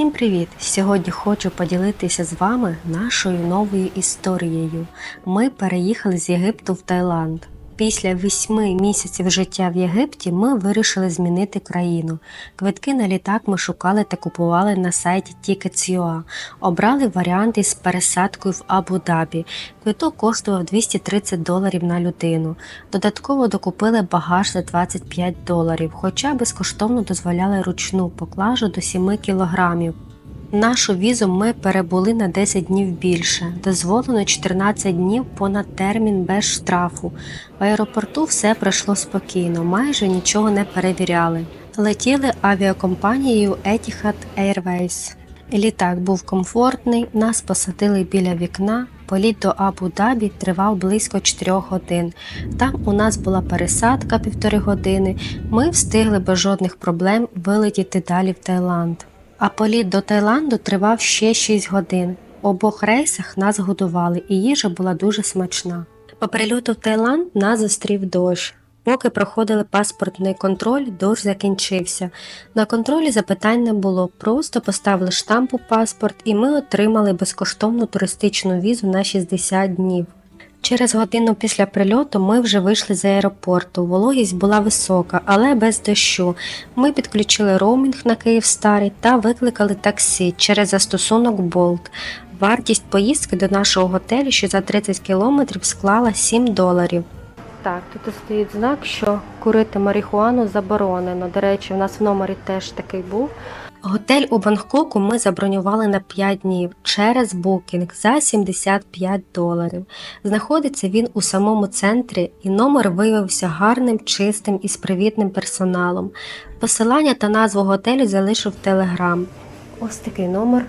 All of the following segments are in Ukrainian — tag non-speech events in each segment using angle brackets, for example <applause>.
Всім привіт! Сьогодні хочу поділитися з вами нашою новою історією. Ми переїхали з Єгипту в Таїланд. Після восьми місяців життя в Єгипті ми вирішили змінити країну. Квитки на літак ми шукали та купували на сайті Tickets.ua. Обрали варіант із пересадкою в Абу-Дабі. Квиток коштував 230 доларів на людину. Додатково докупили багаж за 25 доларів, хоча безкоштовно дозволяли ручну поклажу до 7 кілограмів. Нашу візу ми перебули на 10 днів більше. Дозволено 14 днів понад термін без штрафу. В аеропорту все пройшло спокійно, майже нічого не перевіряли. Летіли авіакомпанією Etihad Airways. Літак був комфортний, нас посадили біля вікна. Політ до Абу-Дабі тривав близько 4 годин. Там у нас була пересадка півтори години. Ми встигли без жодних проблем вилетіти далі в Таїланд. А політ до Таїланду тривав ще 6 годин. В обох рейсах нас годували, і їжа була дуже смачна. По прильоту в Таїланд нас зустрів дощ. Поки проходили паспортний контроль, дощ закінчився. На контролі запитань не було, просто поставили штамп у паспорт, і ми отримали безкоштовну туристичну візу на 60 днів. Через годину після прильоту ми вже вийшли з аеропорту. Вологість була висока, але без дощу. Ми підключили роумінг на Київстарі та викликали таксі через застосунок Bolt. Вартість поїздки до нашого готелю, що за 30 кілометрів, склала 7 доларів. Так, тут стоїть знак, що курити марихуану заборонено. До речі, у нас в номері теж такий був. Готель у Бангкоку ми забронювали на 5 днів через букінг за 75 доларів. Знаходиться він у самому центрі, і номер виявився гарним, чистим і з привітним персоналом. Посилання та назву готелю залишив Телеграм. Ось такий номер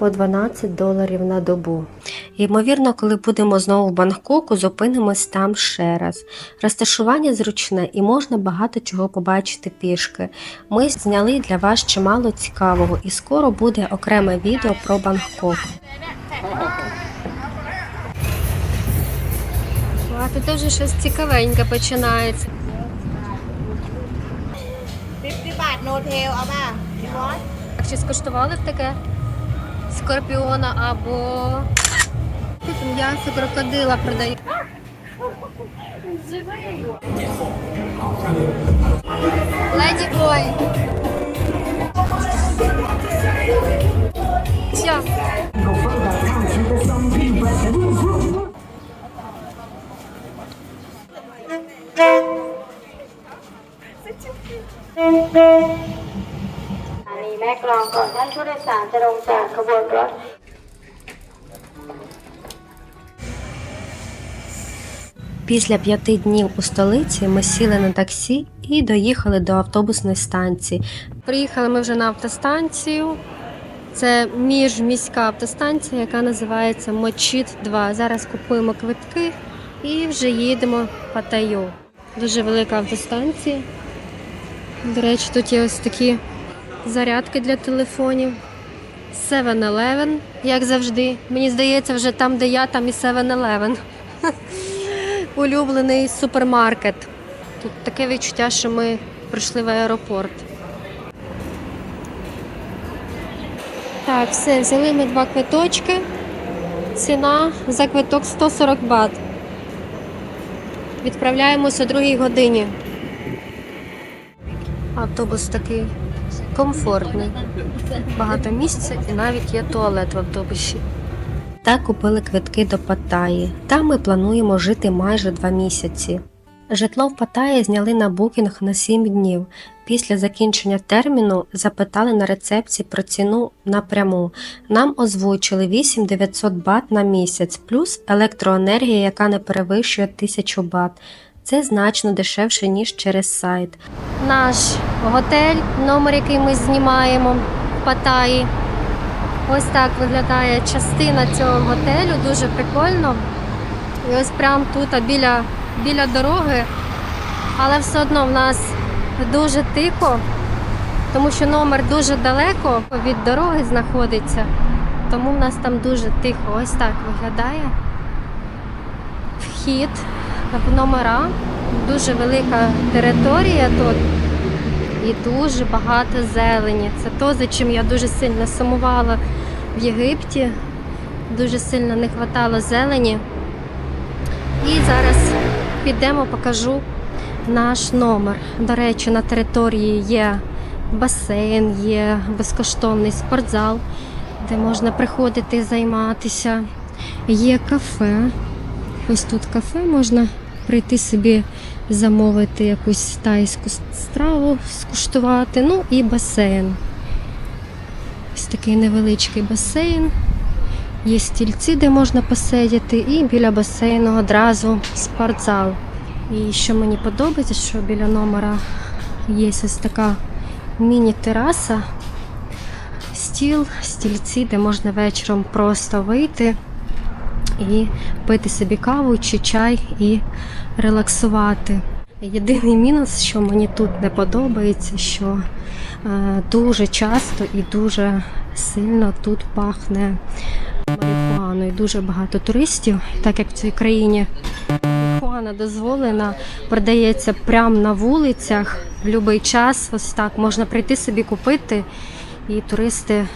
по 12 доларів на добу. Ймовірно, коли будемо знову в Бангкоку, зупинимось там ще раз. Розташування зручне і можна багато чого побачити пішки. Ми зняли для вас чимало цікавого і скоро буде окреме відео про Бангкок. А тут вже щось цікавеньке починається. Чи скуштували таке? скорпіона або м'ясо крокодила продають. Леді бой. Thank you. แม่กลองก่อนท่านผู้โดยสารจะลงจากขบวนรถ Після п'яти днів у столиці ми сіли на таксі і доїхали до автобусної станції. Приїхали ми вже на автостанцію. Це міжміська автостанція, яка називається Мочіт 2. Зараз купуємо квитки і вже їдемо в Паттайю. Дуже велика автостанція. До речі, тут є ось такі зарядки для телефонів. 7-Eleven, як завжди. Мені здається, вже там, де я, там і 7-Eleven. <laughs> Улюблений супермаркет. Тут таке відчуття, що ми прийшли в аеропорт. Так, все, взяли ми два квиточки. Ціна за квиток 140 бат. Відправляємося о другій годині. Автобус такий комфортний. Багато місця і навіть є туалет в автобусі. Та купили квитки до Паттаї. Там ми плануємо жити майже два місяці. Житло в Паттаї зняли на букінг на 7 днів. Після закінчення терміну запитали на рецепції про ціну напряму. Нам озвучили 8900 бат на місяць, плюс електроенергія, яка не перевищує 1000 бат. Це значно дешевше, ніж через сайт. Наш готель, номер, який ми знімаємо в Паттаї. Ось так виглядає частина цього готелю, дуже прикольно. І ось прямо тут біля, біля дороги, але все одно в нас дуже тихо, тому що номер дуже далеко від дороги знаходиться. Тому в нас там дуже тихо. Ось так виглядає. Вхід в номера. Дуже велика територія тут. і дуже багато зелені. Це то, за чим я дуже сильно сумувала в Єгипті. Дуже сильно не вистачало зелені. І зараз підемо, покажу наш номер. До речі, на території є басейн, є безкоштовний спортзал, де можна приходити займатися. Є кафе. Ось тут кафе можна прийти собі замовити якусь тайську страву, скуштувати. Ну і басейн. Ось такий невеличкий басейн. Є стільці, де можна посидіти, і біля басейну одразу спортзал. І що мені подобається, що біля номера є ось така міні-тераса, стіл, стільці, де можна вечором просто вийти і пити собі каву чи чай і релаксувати. Єдиний мінус, що мені тут не подобається, що е, дуже часто і дуже сильно тут пахне марихуаною. Дуже багато туристів, так як в цій країні марихуана дозволена, продається прямо на вулицях в будь-який час. Ось так можна прийти собі купити, і туристи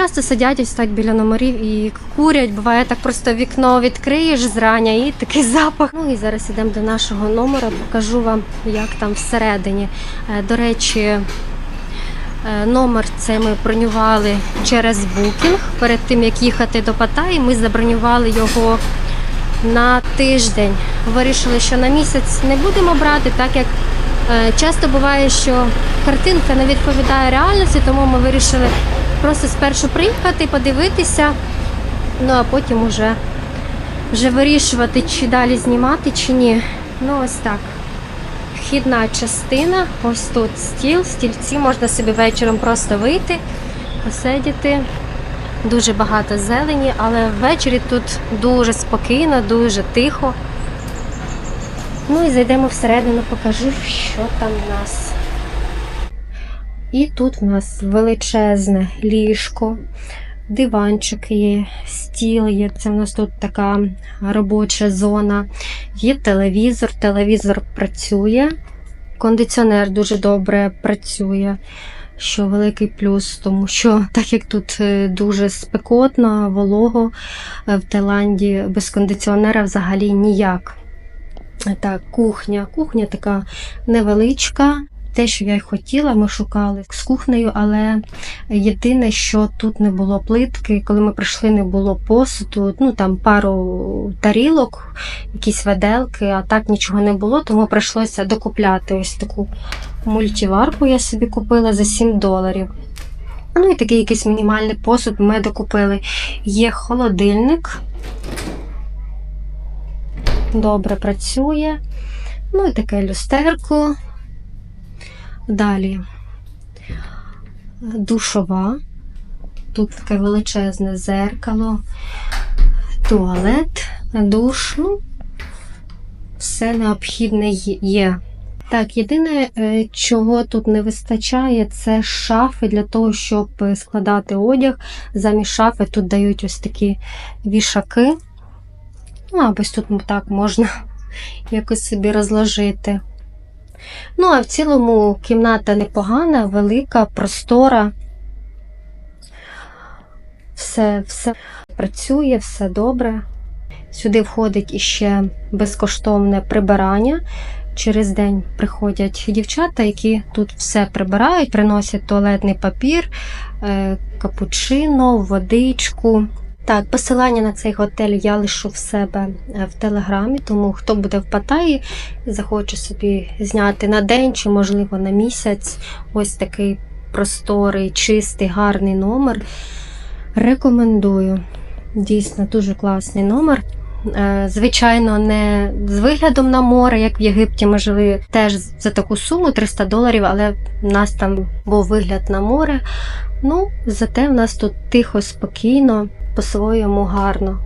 часто сидять ось так біля номерів і курять. Буває так просто вікно відкриєш зрання і такий запах. Ну і зараз йдемо до нашого номера, покажу вам, як там всередині. Е, До речі, е, номер це ми бронювали через букінг. Перед тим як їхати до Паттайі, ми забронювали його на тиждень. Вирішили, що на місяць не будемо брати, так як е, часто буває, що картинка не відповідає реальності, тому ми вирішили просто спершу приїхати, подивитися, ну а потім уже, вже вирішувати, чи далі знімати, чи ні. Ну, ось так. Вхідна частина, ось тут стіл, стільці, можна собі вечором просто вийти, посидіти. Дуже багато зелені, але ввечері тут дуже спокійно, дуже тихо. Ну і зайдемо всередину, покажу, що там в нас. І тут в нас величезне ліжко, диванчик є, стіл є. Це в нас тут така робоча зона. Є телевізор, телевізор працює. Кондиціонер дуже добре працює, що великий плюс, тому що <laughs> так як тут е, дуже спекотно, волого е, в Таїланді без кондиціонера взагалі ніяк. Так, кухня. Кухня така невеличка. Те, що я й хотіла, ми шукали з кухнею, але єдине, що тут не було плитки, коли ми прийшли, не було посуду, ну там пару тарілок, якісь веделки, а так нічого не було, тому прийшлося докупляти ось таку мультиварку. Я собі купила за 7 доларів. Ну і такий якийсь мінімальний посуд ми докупили. Є холодильник. Добре працює. Ну і таке люстерко. Далі душова. Тут таке величезне зеркало, туалет, душ. Ну, все необхідне є. Так, єдине, е, чого тут не вистачає, це шафи для того, щоб складати одяг. Замість шафи тут дають ось такі вішаки. Ну, або тут так можна <laughs> якось собі розложити. Ну, а в цілому кімната непогана, велика, простора. Все, все працює, все добре. Сюди входить іще безкоштовне прибирання. Через день приходять дівчата, які тут все прибирають, приносять туалетний папір, е, капучино, водичку. Так, посилання на цей готель я лишу в себе е, в телеграмі, тому хто буде в Паттайі і захоче собі зняти на день чи, можливо, на місяць ось такий просторий, чистий, гарний номер. Рекомендую. Дійсно, дуже класний номер. Е, Звичайно, не з виглядом на море, як в Єгипті ми жили теж за таку суму 300 доларів, але в нас там був вигляд на море. Ну, зате в нас тут тихо, спокійно, по-своєму гарно.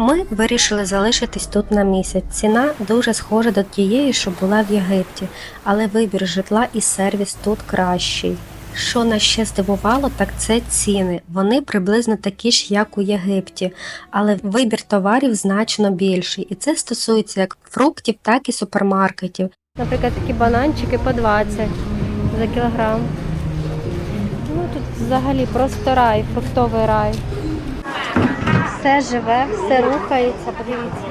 Ми вирішили залишитись тут на місяць. Ціна дуже схожа до тієї, що була в Єгипті, але вибір житла і сервіс тут кращий. Що нас ще здивувало, так це ціни. Вони приблизно такі ж, як у Єгипті, але вибір товарів значно більший. І це стосується як фруктів, так і супермаркетів. Наприклад, такі бананчики по 20 за кілограм. Взагалі просто рай, фруктовий рай. Все живе, все рухається, подивіться.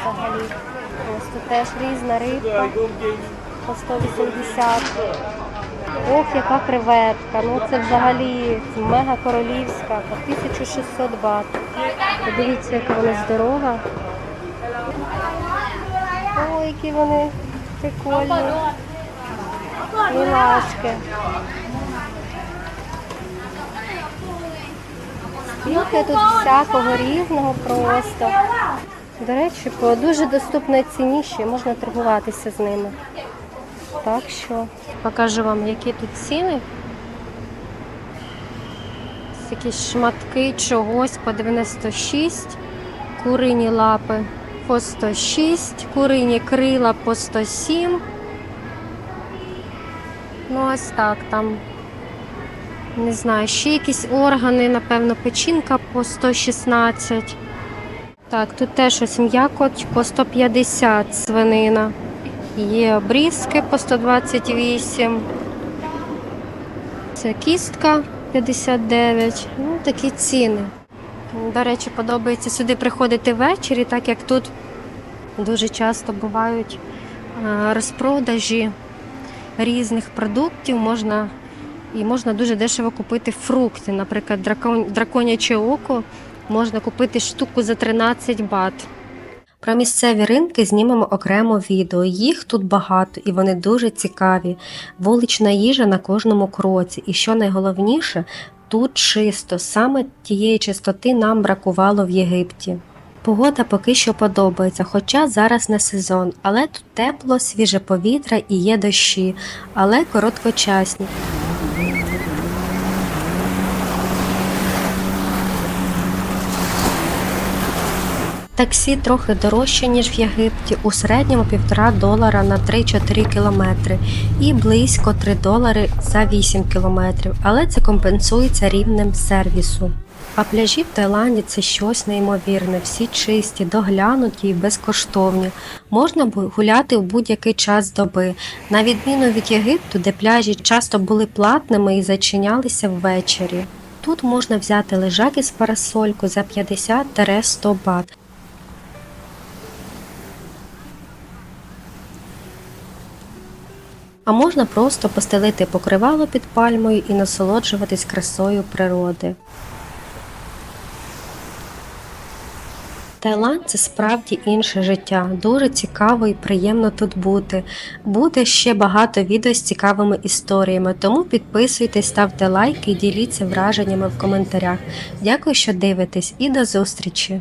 Взагалі. Тут теж різна рибка по 180. Ох, яка креветка. Ну це взагалі мега королівська по 1600 бат. Подивіться, яка вона здорова. Ой, які вони прикольні. Мілашки. Скільки тут всякого різного просто. До речі, по дуже доступній ціні ще можна торгуватися з ними. Так що покажу вам, які тут ціни. Якісь шматки чогось по 96, курині лапи по 106, курині крила по 107. Ну, ось так там. Не знаю, ще якісь органи, напевно, печінка по 116. Так, тут теж ось м'якоть по 150 свинина. Є обрізки по 128. Це кістка 59. Ну, такі ціни. До речі, подобається сюди приходити ввечері, так як тут дуже часто бувають розпродажі різних продуктів. Можна і можна дуже дешево купити фрукти. Наприклад, дракон, драконяче око можна купити штуку за 13 бат. Про місцеві ринки знімемо окремо відео. Їх тут багато і вони дуже цікаві. Вулична їжа на кожному кроці. І що найголовніше, тут чисто. Саме тієї чистоти нам бракувало в Єгипті. Погода поки що подобається, хоча зараз не сезон, але тут тепло, свіже повітря і є дощі, але короткочасні. Таксі трохи дорожче, ніж в Єгипті, у середньому півтора долара на 3-4 кілометри і близько 3 долари за 8 кілометрів, але це компенсується рівнем сервісу. А пляжі в Таїланді це щось неймовірне, всі чисті, доглянуті і безкоштовні. Можна гуляти в будь-який час доби, на відміну від Єгипту, де пляжі часто були платними і зачинялися ввечері. Тут можна взяти лежак із парасольку за 50-100 бат. А можна просто постелити покривало під пальмою і насолоджуватись красою природи. Таїланд це справді інше життя. Дуже цікаво і приємно тут бути. Буде ще багато відео з цікавими історіями, тому підписуйтесь, ставте лайки і діліться враженнями в коментарях. Дякую, що дивитесь, і до зустрічі!